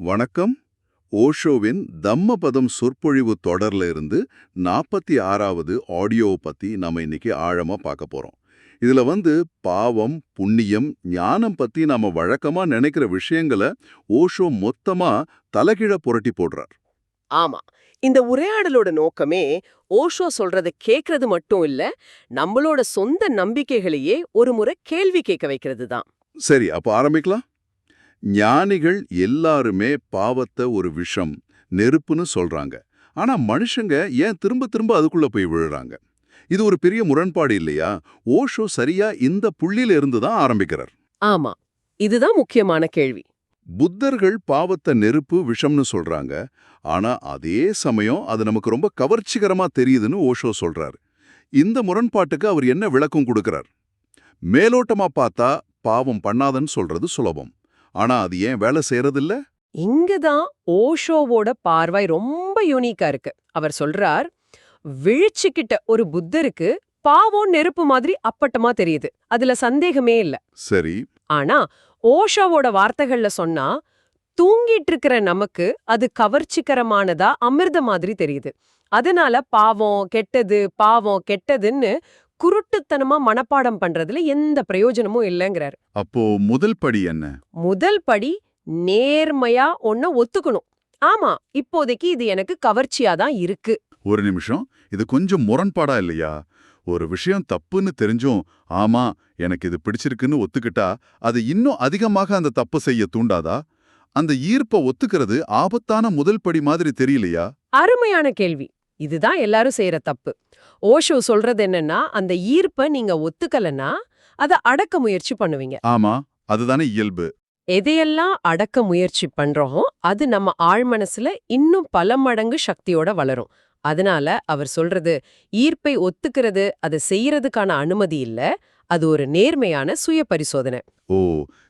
வணக்கம். ஓஷோவின் தம்மபதம் சொற்பொழிவு தொடர்ல இருந்து நாற்பத்தி ஆறாவது ஆடியோவை பத்தி நாம இன்னைக்கு ஆழமா பார்க்க போறோம். இதுல வந்து பாவம் புண்ணியம் ஞானம் பத்தி நாம வழக்கமா நினைக்கிற விஷயங்களை ஓஷோ மொத்தமா தலைகீழ புரட்டி போடுறார். ஆமா. இந்த உரையாடலோட நோக்கமே ஓஷோ சொல்றத கேக்குறது மட்டும் இல்ல நம்மளோட சொந்த நம்பிக்கைகளையே ஒரு முறை கேள்வி கேட்க வைக்கிறது தான் சரி அப்ப ஆரம்பிக்கலாம். ஞானிகள் எல்லாருமே பாவத்தை ஒரு விஷம் நெருப்புன்னு சொல்றாங்க. ஆனா மனுஷங்க ஏன் திரும்ப திரும்ப அதுக்குள்ள போய் விழுறாங்க? இது ஒரு பெரிய முரண்பாடு இல்லையா? ஓஷோ சரியா இந்த புள்ளியில இருந்து தான் ஆரம்பிக்கிறார். ஆமா இதுதான் முக்கியமான கேள்வி. புத்தர்கள் பாவத்தை நெருப்பு விஷம்னு சொல்றாங்க. ஆனா அதே சமயம் அது நமக்கு ரொம்ப கவர்ச்சிகரமா தெரியுதுன்னு ஓஷோ சொல்றாரு. இந்த முரண்பாட்டுக்கு அவர் என்ன விளக்கம் கொடுக்கறார்? மேலோட்டமா பார்த்தா பாவம் பண்ணாதன்னு சொல்றது சுலபம். ஆனா அது ஏன் வேலை செய்யறதில்ல இங்கதான் ஓஷோவோட பார்வை ரொம்ப யூனிக்கா இருக்கு. அவர் சொல்றார் விழிச்சுக்கிட்ட ஒரு புத்தருக்கு பாவம் நெருப்பு மாதிரி அப்பட்டமா தெரியுது. அதுல சந்தேகமே இல்ல. சரி. ஆனா ஓஷோவோட வார்த்தைகள்ல சொன்னா தூங்கிட்டு இருக்கிற நமக்கு அது கவர்ச்சிகரமானதா அமிர்த மாதிரி தெரியுது. அதனால பாவம் கெட்டது பாவம் கெட்டதுன்னு குருட்டுத்தனமா மனப்பாடம் பண்றதுல எந்த பிரயோஜனமும் இல்லைங்கிறார். அப்போ முதல் படி என்ன? முதல் படி நேர்மையா ஒன்ன ஒத்துக்கணும். ஆமா இப்போதைக்கு இது எனக்கு கவர்ச்சியா தான் இருக்கு. ஒரு நிமிஷம் இது கொஞ்சம் முரண்பாடா இல்லையா? ஒரு விஷயம் தப்புன்னு தெரிஞ்சும் ஆமா எனக்கு இது பிடிச்சிருக்குன்னு ஒத்துக்கிட்டா அது இன்னும் அதிகமாக அந்த தப்பு செய்ய தூண்டாதா? அந்த ஈர்ப்ப ஒத்துக்கிறது ஆபத்தான முதல் படி மாதிரி தெரியலையா? அருமையான கேள்வி. இதுதான் எல்லாரும் செய்யற தப்பு. ஓஷோ சொல்றது என்னன்னா அந்த ஈர்ப்ப நீங்க ஒத்துக்கலன்னா அத அடக்க முயற்சி பண்ணுவீங்க. ஆமா அதுதானே இயல்பு. எதையெல்லாம் அடக்க முயற்சி பண்றோமோ அது நம்ம ஆழ்மனசுல இன்னும் பல மடங்கு சக்தியோட வளரும். அதனால அவர் சொல்றது ஈர்ப்பை ஒத்துக்கிறது அதை செய்யறதுக்கான அனுமதி இல்ல அது ஒரு நேர்மையான சுய பரிசோதனை ஓ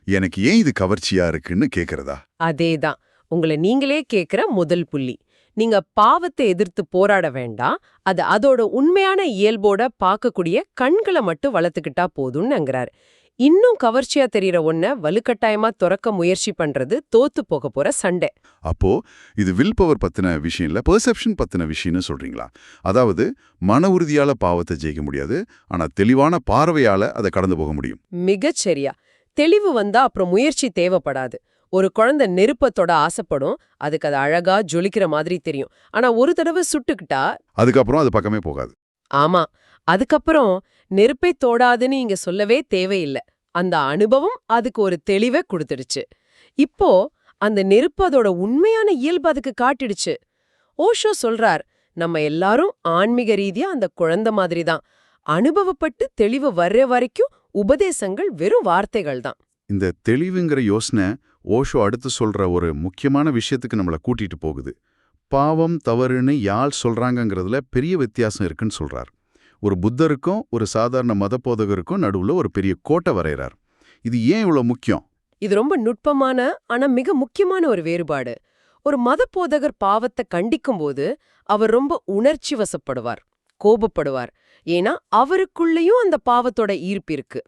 எனக்கு ஏன் இது கவர்ச்சியா இருக்குன்னு கேக்குறதா? அதேதான். உங்களை நீங்களே கேக்குற முதல் புள்ளி. நீங்க பாவத்தை எதிர்த்து போராட வேண்டாம். அது அதோட உண்மையான இயல்போட பார்க்கக்கூடிய கண்களை மட்டும் வளர்த்துக்கிட்டா போதும்னுங்கிறார் இன்னும் கவர்ச்சியா தெரியற ஒன்ன வலுக்கட்டாயமா துறக்க முயற்சி பண்றது தோத்து போக போற சண்டை. அப்போ இது வில் பவர் பத்தின விஷயம் இல்ல பெர்செப்ஷன் பத்தின விஷயம்னு சொல்றீங்களா? அதாவது மன உறுதியால பாவத்தை ஜெயிக்க முடியாது ஆனா தெளிவான பார்வையால அதை கடந்து போக முடியும். மிகச் சரியா தெளிவு வந்தா அப்புறம் முயற்சி தேவைப்படாது. ஒரு குழந்தை நெருப்பத்தோட ஆசைப்படும். அதுக்கு அது அழகா ஜொலிக்கிற மாதிரி தெரியும். ஆனா ஒரு தடவை சுட்டுக்கிட்டா அதுக்கப்புறம் அது பக்கமே போகாது. ஆமா. அதுக்கப்புறம் நெருப்பை தோடாதுன்னு இங்க சொல்லவே தேவையில்லை. அந்த அனுபவம் அதுக்கு ஒரு தெளிவை கொடுத்துடுச்சு. இப்போ அந்த நெருப்பு அதோட உண்மையான இயல்பு அதுக்கு காட்டிடுச்சு. ஓஷோ சொல்றார் நம்ம எல்லாரும் ஆன்மீக ரீதியா அந்த குழந்தை மாதிரி தான். அனுபவப்பட்டு தெளிவு வர்ற வரைக்கும் உபதேசங்கள் வெறும் வார்த்தைகள் தான். இந்த தெளிவுங்கிற யோசனை ஓஷோ அடுத்து சொல்ற ஒரு முக்கியமான விஷயத்துக்கு நம்மள கூட்டிட்டு போகுது. பாவம் தவறுன்னு யாழ் சொல்றாங்கங்கிறதுல பெரிய வித்தியாசம் இருக்குன்னு சொல்றார். ஒரு புத்தருக்கும் ஒரு சாதாரண மத போதகருக்கும் நடுவுல ஒரு பெரிய கோட்டை வரைகிறார் இது ஏன் இவ்வளவு முக்கியம்? இது ரொம்ப நுட்பமான ஆனா மிக முக்கியமான ஒரு வேறுபாடு. ஒரு மத போதகர் பாவத்தை கண்டிக்கும்போது அவர் ரொம்ப உணர்ச்சி வசப்படுவார் கோபப்படுவார். ஏன்னா அவருக்குள்ளேயும் அந்த பாவத்தோட ஈர்ப்பு இருக்கு.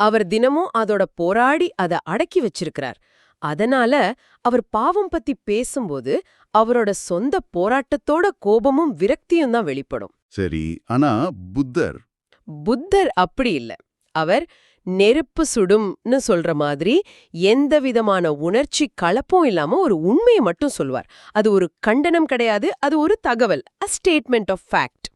அவர் தினமும் அதோட போராடி அதை அடக்கி வச்சிருக்கிறார். அதனால அவர் பாவம் பத்தி பேசும்போது அவரோட சொந்த போராட்டத்தோட கோபமும் விரக்தியும் தான் வெளிப்படும். சரி ஆனா புத்தர்? புத்தர் அப்படி இல்ல. அவர் நெருப்பு சுடும்னு சொல்ற மாதிரி எந்த விதமான உணர்ச்சி கலப்பும் இல்லாம ஒரு உண்மையை மட்டும் சொல்வார். அது ஒரு கண்டனம் கிடையாது அது ஒரு தகவல் அ ஸ்டேட்மெண்ட் ஆஃப் ஃபேக்ட்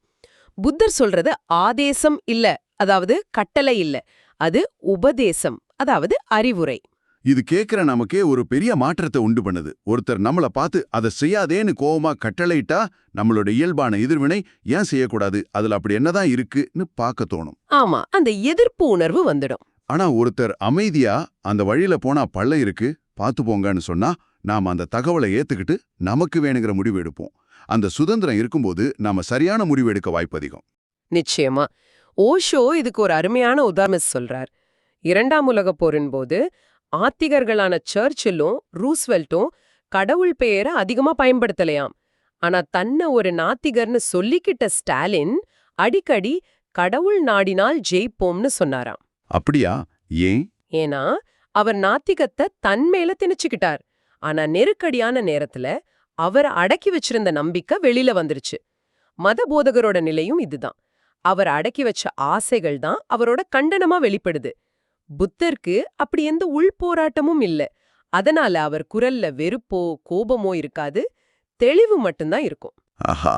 புத்தர் சொல்றது ஆதேசம் இல்ல அதாவது கட்டளை இல்ல. அது உபதேசம் அதாவது அறிவுரை. இது கேக்குற நமக்கே ஒரு பெரிய மாற்றத்தை உண்டு பண்ணுது. ஒருத்தர் நம்மள பார்த்து அதை செய்யாதேன்னு கோவமா கட்டளையிட்டா நம்மளோட இயல்பான எதிர்வினை ஏன் செய்யக்கூடாது? அதுல அப்படி என்னதான் இருக்குன்னு பார்க்க தோணும். ஆமா அந்த எதிர்ப்பு உணர்வு வந்துடும். ஆனா ஒருத்தர் அமைதியா அந்த வழியில போனா பள்ள இருக்கு பார்த்து போங்கன்னு சொன்னா நாம அந்த தகவலை ஏத்துக்கிட்டு நமக்கு வேணுங்கிற முடிவு எடுப்போம். அந்த சுதந்திரம் இருக்கும்போது நாம சரியான முடிவு எடுக்க வாய்ப்பு அதிகம். நிச்சயமா. ஓஷோ இதுக்கு ஒரு அருமையான உதாரணம் சொல்றார். இரண்டாம் உலகப் போரின் போது ஆத்திகர்களான சர்ச்சிலும் ரூஸ்வெல்ட்டும் கடவுள் பெயரை அதிகமா பயன்படுத்தலையாம். ஆனா தன்னை ஒரு நாத்திகர்னு சொல்லிக்கிட்ட ஸ்டாலின் அடிக்கடி கடவுள் நாடினால் ஜெயிப்போம்னு சொன்னாராம். அப்படியா? ஏன்? ஏன்னா அவர் நாத்திகத்தை தன் மேல திணிச்சுக்கிட்டார். ஆனா நெருக்கடியான நேரத்துல அவர் அடக்கி வச்சிருந்த நம்பிக்கை வெளியில வந்துருச்சு. மத போதகரோட நிலையும் இதுதான். அவர் அடக்கி வச்ச ஆசைகள் தான் அவரோட கண்டனமா வெளிப்படுது. புத்தருக்கு அப்படி எந்த உள் போராட்டமும் இல்ல. அதனால அவர் குரல்ல வெறுப்போ கோபமோ இருக்காது. தெளிவு மட்டும்தான் இருக்கும். ஆஹா!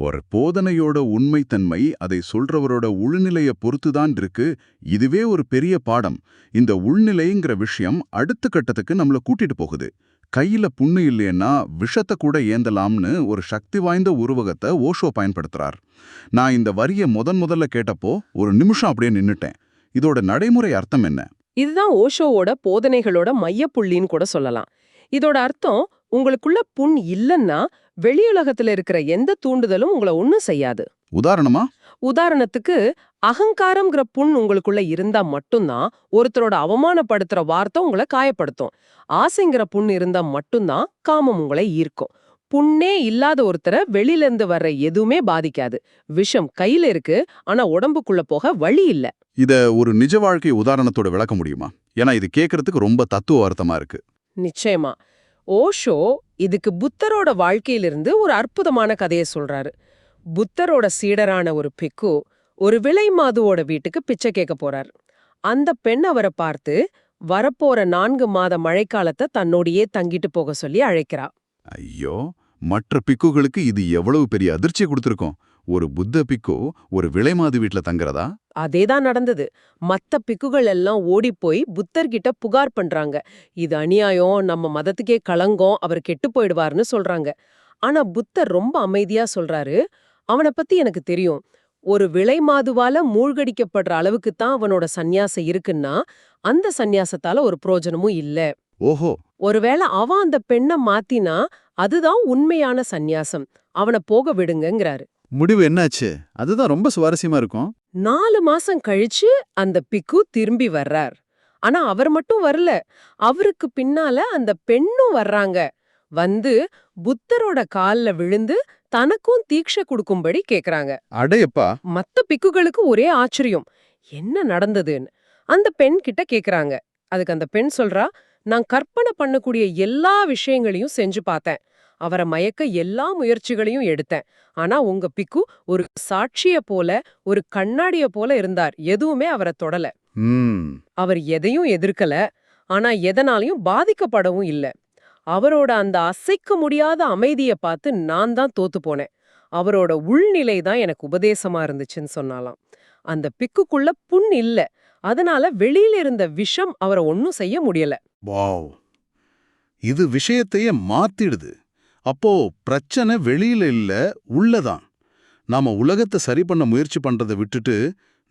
ஒரு போதனையோட உண்மைத்தன்மை அதை சொல்றவரோட உள்நிலைய பொறுத்துதான் இருக்கு. இதுவே ஒரு பெரிய பாடம். இந்த உள்நிலைங்கிற விஷயம் அடுத்த கட்டத்துக்கு நம்மள கூட்டிட்டு போகுது. கையில புண்ணு இல்லைன்னா விஷத்தை கூட ஏந்தலாம்னு ஒரு சக்தி வாய்ந்த உருவகத்தை ஓஷோ பயன்படுத்துறார். நான் இந்த வரியை முதன் முதல்ல கேட்டப்போ ஒரு நிமிஷம் அப்படியே நின்னுட்டேன். இதோட நடைமுறை அர்த்தம் என்ன? இதுதான் ஓஷோவோட போதனைகளோட மையப்புள்ளின்னு கூட சொல்லலாம். இதோட அர்த்தம் உங்களுக்குள்ள புண் இல்லைன்னா வெளியுலகத்துல இருக்கிற எந்த தூண்டுதலும் உங்களை ஒண்ணும் செய்யாது. உதாரணமா? உதாரணத்துக்கு அகங்காரம்ங்கிற புண் உங்களுக்குள்ள இருந்தா மட்டும்தான் ஒருத்தரோட அவமானப்படுத்துற வார்த்தை உங்களை காயப்படுத்தும். ஆசைங்கிற புண் இருந்தா மட்டும்தான் காமம் உங்களை ஈர்க்கும். புண்ணே இல்லாத ஒருத்தரை வெளியில இருந்து வர்ற எதுவுமே பாதிக்காது. விஷம் கையில இருக்கு ஆனா உடம்புக்குள்ள போக வழி இல்ல. இத ஒரு நிஜ வாழ்க்கை உதாரணத்தோட விளக்க முடியுமா? ஏன்னா இது கேட்கறதுக்கு ரொம்ப தத்துவ அர்த்தமா இருக்கு. நிச்சயமா. ஓஷோ இதுக்கு புத்தரோட வாழ்க்கையிலிருந்து ஒரு அற்புதமான கதையை சொல்றாரு. புத்தரோட சீடரான ஒரு பிக்கு ஒரு விலை மாதுவோட வீட்டுக்கு பிச்சை கேட்க போறார். அந்த பெண் அவரை பார்த்து வரப்போற நான்கு மாத மழைக்காலத்தை தன்னோடையே தங்கிட்டு போக சொல்லி அழைக்கிறா. ஐயோ மற்ற பிக்குகளுக்கு இது எவ்வளவு பெரிய அதிர்ச்சியை கொடுத்திருக்கும். ஒரு புத்த பிக்கு ஒரு விலைமாது வீட்ல தங்குறதா? அதேதான் நடந்தது. மத்த பிக்குகள் எல்லாம் ஓடிப்போய் புத்தர்கிட்ட புகார் பண்றாங்க. இது அநியாயம். நம்ம மதத்துக்கே களங்கம். அவர் கெட்டு போயிடுவார்னு சொல்றாங்க. ஆனா புத்தர் ரொம்ப அமைதியா சொல்றாரு. அவனை பத்தி எனக்கு தெரியும். ஒரு விலை மாதுவால மூழ்கடிக்கப்படுற அளவுக்கு தான் அவனோட சந்நியாசம் இருக்குன்னா அந்த சந்நியாசத்தால ஒரு பிரயோஜனமும் இல்ல. ஓஹோ. ஒருவேளை அவன் அந்த பெண்ணை மாத்தினா அதுதான் உண்மையான சந்நியாசம். அவனை போக விடுங்கங்கிறாரு. முடிவு என்னாச்சு? அதுதான் ரொம்ப சுவாரஸ்யமா இருக்கும். நாலு மாசம் கழிச்சு அந்த பிக்கு திரும்பி வர்றார். ஆனா அவர் மட்டும் வரல. அவருக்கு பின்னால அந்த பெண்ணும் வர்றாங்க. வந்து புத்தரோட கால்ல விழுந்து தனக்கும் தீட்சை கொடுக்கும்படி கேக்குறாங்க. அடையப்பா. மத்த பிக்குகளுக்கு ஒரே ஆச்சரியம். என்ன நடந்ததுன்னு. அந்த பெண் கிட்ட கேக்குறாங்க. அதுக்கு அந்த பெண் சொல்றா நான் கற்பனை பண்ணக்கூடிய எல்லா விஷயங்களையும் செஞ்சு பார்த்தேன். அவரை மயக்க எல்லா முயற்சிகளையும் எடுத்தேன். ஆனா உங்க பிக்கு ஒரு சாட்சிய போல ஒரு கண்ணாடிய போல இருந்தார். எதுவுமே அவரை தொடல. அவர் எதையும் எதிர்க்கல. ஆனா எதனாலையும் பாதிக்கப்படவும் இல்ல. அவரோட அந்த அசைக்க முடியாத அமைதிய பார்த்து நான் தான் தோத்து போனேன். அவரோட உள்நிலை தான் எனக்கு உபதேசமா இருந்துச்சுன்னு சொன்னாலாம். அந்த பிக்குக்குள்ள புண் இல்ல. அதனால வெளியில இருந்த விஷம் அவரை ஒன்னும் செய்ய முடியல. வாவ். இது விஷயத்தையே மாத்திடுது. அப்போ பிரச்சனை வெளியில இல்ல உள்ளதான் நாம உலகத்தை சரி பண்ண முயற்சி பண்றதை விட்டுட்டு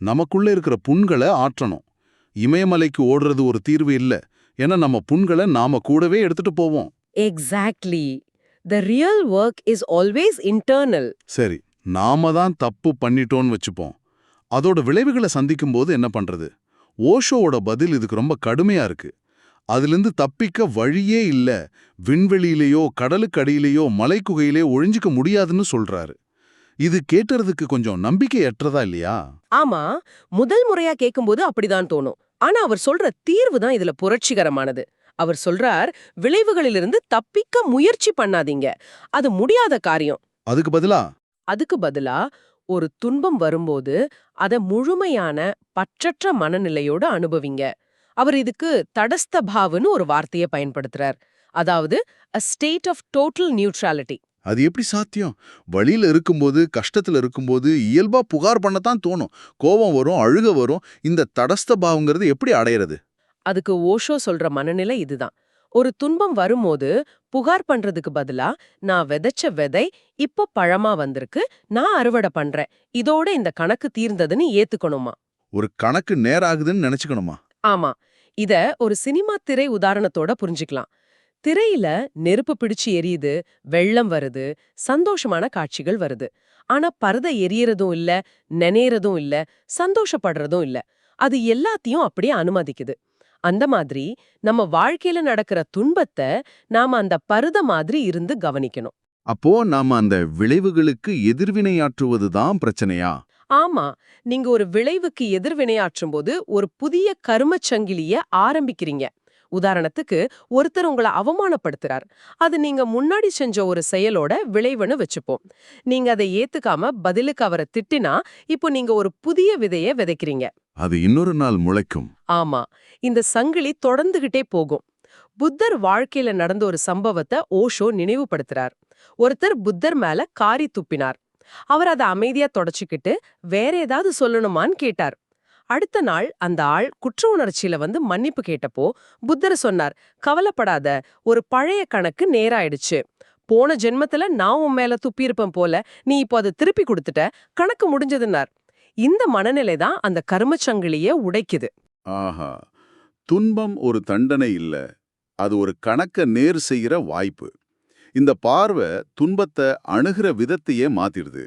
நமக்குள்ள இருக்கிற புண்களை ஆற்றணும். இமயமலைக்கு ஓடுறது ஒரு தீர்வு இல்ல. ஏன்னா நம்ம புண்களை நாம கூடவே எடுத்துட்டு போவோம். Exactly the real work is always internal சரி நாம தான் தப்பு பண்ணிட்டோம்னு வச்சுப்போம். அதோட விளைவுகளை சந்திக்கும்போது என்ன பண்றது? ஓஷோவோட பதில் இதுக்கு ரொம்ப கடுமையா இருக்கு. அதிலிருந்து தப்பிக்க வழியே இல்ல. விண்வெளியிலேயோ கடலுக்கு அடியிலேயோ மலைக்குகையிலேயோ ஒழிஞ்சிக்க முடியாதுன்னு சொல்றாரு. இது கேட்டுறதுக்கு கொஞ்சம் நம்பிக்கையற்றதா இல்லையா? ஆமா முதல் முறையா கேட்கும்போது அப்படிதான் தோணும். ஆனா அவர் சொல்ற தீர்வு தான் இதுல புரட்சிகரமானது. அவர் சொல்றார் விளைவுகளிலிருந்து தப்பிக்க முயற்சி பண்ணாதீங்க. அது முடியாத காரியம். அதுக்கு பதிலா? அதுக்கு பதிலா ஒரு துன்பம் வரும்போது அத முழுமையான பற்றற்ற மனநிலையோட அனுபவிங்க. அவர் இதுக்கு தடஸ்த பாவுன்னு ஒரு வார்த்தையை பயன்படுத்துறார். அதாவது a state of total neutrality அது எப்படி சாத்தியம்? வழியில இருக்கும்போது கஷ்டத்துல இருக்கும்போது இயல்பா புகார் பண்ணத்தான் தோணும். கோபம் வரும் அழுக வரும். இந்த தடஸ்த பாவங்கிறது எப்படி அடையிறது? அதுக்கு ஓஷோ சொல்ற மனநிலை இதுதான். ஒரு துன்பம் வரும்போது புகார் பண்றதுக்கு பதிலா நான் விதைச்ச விதை இப்போ பழமா வந்திருக்கு. நான் அறுவடை பண்றேன். இதோட இந்த கணக்கு தீர்ந்ததுன்னு ஏத்துக்கணுமா? ஒரு கணக்கு நேராகுதுன்னு நினைச்சுக்கணுமா? ஆமா. இத ஒரு சினிமா திரை உதாரணத்தோட புரிஞ்சுக்கலாம். திரையில நெருப்பு பிடிச்சு எரியுது வெள்ளம் வருது சந்தோஷமான காட்சிகள் வருது. ஆனா பரத எரியறதும் இல்ல நெனையறதும் இல்ல சந்தோஷப்படுறதும் இல்ல. அது எல்லாத்தையும் அப்படியே அனுமதிக்குது. அந்த மாதிரி நம்ம வாழ்க்கையில நடக்கிற துன்பத்தை நாம அந்த பருத மாதிரி இருந்து கவனிக்கணும். அப்போ நாம அந்த விளைவுகளுக்கு எதிர்வினையாற்றுவதுதான் பிரச்சனையா? ஆமா. நீங்க ஒரு விளைவுக்கு எதிர்வினையாற்றும் போது ஒரு புதிய கருமச் சங்கிலிய ஆரம்பிக்கிறீங்க. உதாரணத்துக்கு ஒருத்தர் உங்களை அவமானப்படுத்துறார். அது நீங்க முன்னாடி செஞ்ச ஒரு செயலோட விளைவுன்னு வச்சுப்போம். நீங்க அதை ஏத்துக்காம பதிலுக்கு அவரை திட்டினா இப்போ நீங்க ஒரு புதிய விதைய விதைக்கிறீங்க. அது இன்னொரு நாள் முளைக்கும். ஆமா. இந்த சங்கிலி தொடர்ந்துகிட்டே போகும். புத்தர் வாழ்க்கையில நடந்த ஒரு சம்பவத்தை ஓஷோ நினைவுபடுத்துறார். ஒருத்தர் புத்தர் மேல காரி துப்பினார். அவர் அதை அமைதியா தொடச்சுக்கிட்டு வேற ஏதாவது சொல்லணுமான்னு கேட்டார். அடுத்த நாள் அந்த ஆள் குற்ற உணர்ச்சியில வந்து மன்னிப்பு கேட்டப்போ புத்தர் சொன்னார் கவலைப்படாத ஒரு பழைய கணக்கு நேராயிடுச்சு. போன ஜென்மத்துல நான் உன் மேல துப்பியிருப்பேன் போல நீ இப்போ அதை திருப்பி கொடுத்துட்ட கணக்கு முடிஞ்சதுன்னார். இந்த மனநிலை தான் அந்த கர்மச்சங்கிலிய உடைக்குது. ஆஹா. துன்பம் ஒரு தண்டனை இல்ல அது ஒரு கணக்க நேர் செய்யற வாய்ப்பு. இந்த பார்வை துன்பத்தை அணுகிற விதத்தையே மாத்திடுது.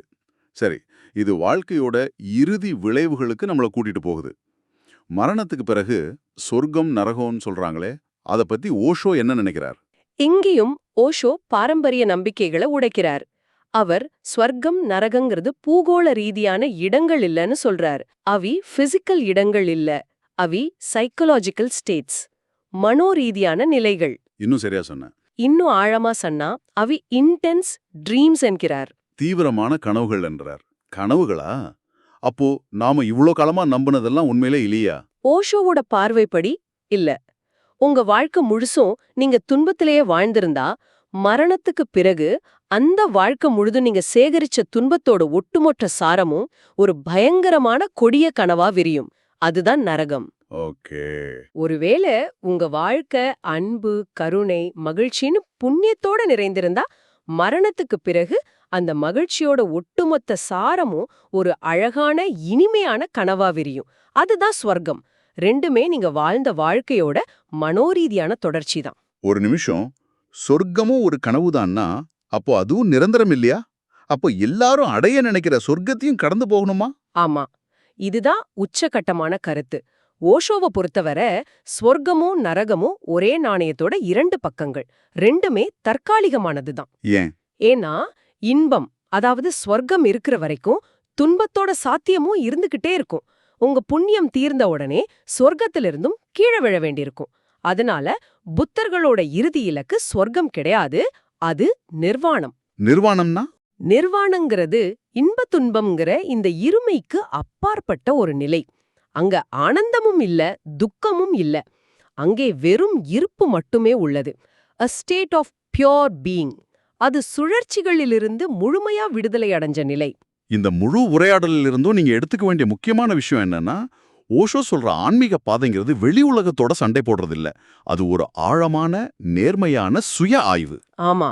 சரி இது வாழ்க்கையோட இறுதி விளைவுகளுக்கு நம்மளை கூட்டிட்டு போகுது. மரணத்துக்கு பிறகு சொர்க்கம் நரகம்னு சொல்றாங்களே அத பத்தி ஓஷோ என்ன நினைக்கிறார்? இங்கேயும் ஓஷோ பாரம்பரிய நம்பிக்கைகளை உடைக்கிறார். அவர் ஸ்வர்க்கம் நரகங்கிறது பூகோள ரீதியான இடங்கள் இல்லைன்னு சொல்றார். அவி பிசிக்கல் இடங்கள் இல்ல அவி சைக்கலாஜிக்கல் ஸ்டேட்ஸ் மனோரீதியான நிலைகள். இன்னும் சரியா சொன்ன. இன்னும் ஆழமா சொன்னா அவி இன்டென்ஸ் ட்ரீம்ஸ் என்கிறார். தீவிரமான கனவுகள் என்றார். கனவுகளா? அப்போ நாம இவ்ளோ காலமா நம்பினதெல்லாம் உண்மையிலே இல்லையா? ஓஷோவோட பார்வைப்படி இல்ல. உங்க வாழ்க்கை முழுசும் நீங்க துன்பத்திலேயே வாழ்ந்திருந்தா மரணத்துக்கு பிறகு அந்த வாழ்க்கை முழுதும் நீங்க சேகரிச்ச துன்பத்தோட ஒட்டுமொத்த சாரமும் ஒரு பயங்கரமான கொடிய கனவா விரியும். அதுதான் நரகம். ஓகே. ஒருவேளை உங்க வாழ்க்கை அன்பு கருணை மகிழ்ச்சின்னு புண்ணியத்தோட நிறைந்திருந்தா மரணத்துக்கு பிறகு அந்த மகிழ்ச்சியோட ஒட்டுமொத்த சாரமும் ஒரு அழகான இனிமையான கனவா விரியும். அதுதான் ஸ்வர்க்கம் ரெண்டுமே நீங்க வாழ்ந்த வாழ்க்கையோட மனோரீதியான தொடர்ச்சி தான். ஒரு நிமிஷம். சொர்க்கமும் ஒரு கனவுதான்னா அப்போ அதுவும் நிரந்தரம் இல்லையா? அப்போ எல்லாரும் அடைய நினைக்கிற சொர்க்கத்தையும் கடந்து போகணுமா? ஆமா. இதுதான் உச்சகட்டமான கருத்து. ஓஷோவை பொறுத்தவரை ஸ்வர்க்கமும் நரகமும் ஒரே நாணயத்தோட இரண்டு பக்கங்கள். ரெண்டுமே தற்காலிகமானதுதான் ஏன்? ஏன்னா இன்பம் அதாவது ஸ்வர்க்கம் இருக்கிற வரைக்கும் துன்பத்தோட சாத்தியமும் இருந்துகிட்டே இருக்கும். உங்க புண்ணியம் தீர்ந்த உடனே சொர்க்கத்திலிருந்தும் கீழே விழ வேண்டியிருக்கும். அதனால புத்தர்களோட இறுதி இலக்கு சொர்க்கம் கிடையாது அது நிர்வாணம். நிர்வாணம்னா? நிர்வாணங்கிறது இன்ப துன்பம்ங்கிற இந்த இருமைக்கு அப்பாற்பட்ட ஒரு நிலை. அங்க ஆனந்தமும் இல்ல துக்கமும் இல்ல. அங்கே வெறும் இருப்பு மட்டுமே உள்ளது. A state of pure being அது சுழற்சிகளிலிருந்து முழுமையா விடுதலை அடைஞ்ச நிலை. இந்த முழு உரையாடலில் இருந்தும் நீங்க எடுத்துக்க வேண்டிய முக்கியமான விஷயம் என்னன்னா ஓஷோ சொல்ற ஆன்மீக பாதைங்கிறது வெளி உலகத்தோட சண்டை போடுறது இல்ல அது ஒரு ஆழமான நேர்மையான சுய ஆய்வு. ஆமா.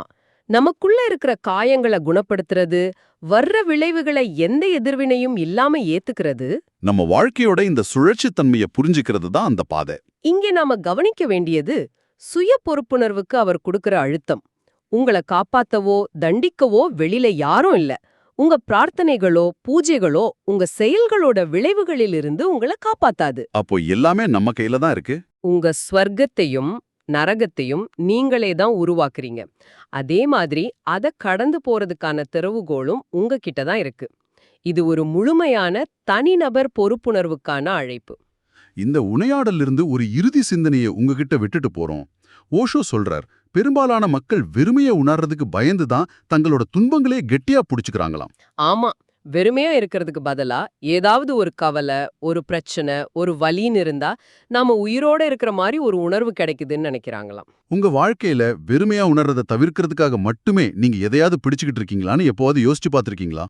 நமக்குள்ள இருக்கிற காயங்களை குணப்படுத்துறது வர்ற விளைவுகளை எந்த எதிர்வினையும் இல்லாம ஏத்துக்கிறது. நம்ம வாழ்க்கையோட இந்த சுழற்சி தன்மையை புரிஞ்சுக்கிறது தான் அந்த பாதை. இங்கே நாம கவனிக்க வேண்டியது சுய பொறுப்புணர்வுக்கு அவர் கொடுக்கிற அழுத்தம். உங்கள காப்பாத்தவோ தண்டிக்கவோ வெளியில யாரும் இல்ல. உங்க பிரார்த்தனைகளோ பூஜைகளோ உங்க செயல்களோட விளைவுகளிலிருந்து உங்களை காப்பாத்தாது. அப்போ எல்லாமே நம்ம கையில தான் இருக்கு? உங்க ஸ்வர்க்கத்தையும் நரகத்தையும் நீங்களே தான் உருவாக்குறீங்க. அதே மாதிரி அத கடந்து போறதுக்கான திறவுகோலும் உங்ககிட்ட தான் இருக்கு. இது ஒரு முழுமையான தனிநபர் பொறுப்புணர்வுக்கான அழைப்பு. இந்த உரையாடல்ல இருந்து ஒரு இறுதி சிந்தனையை உங்ககிட்ட விட்டுட்டு போறோம். ஓஷோ சொல்றார் பெரும்பாலான மக்கள் வெறுமையை உணர்றதுக்கு பயந்து தான் தங்களோட துன்பங்களே கெட்டியா புடிச்சுக்கிறாங்களாம். ஆமா. வெறுமையா இருக்கிறதுக்கு பதிலா ஏதாவது ஒரு கவலை ஒரு பிரச்சனை ஒரு வலின்னு இருந்தா நாம உயிரோட இருக்கிற மாதிரி ஒரு உணர்வு கிடைக்குதுன்னு நினைக்கிறாங்களாம். உங்க வாழ்க்கையில வெறுமையா உணர்றதை தவிர்க்கிறதுக்காக மட்டுமே நீங்க எதையாவது பிடிச்சுக்கிட்டு இருக்கீங்களான்னு எப்போவாது யோசிச்சு பார்த்திருக்கீங்களா?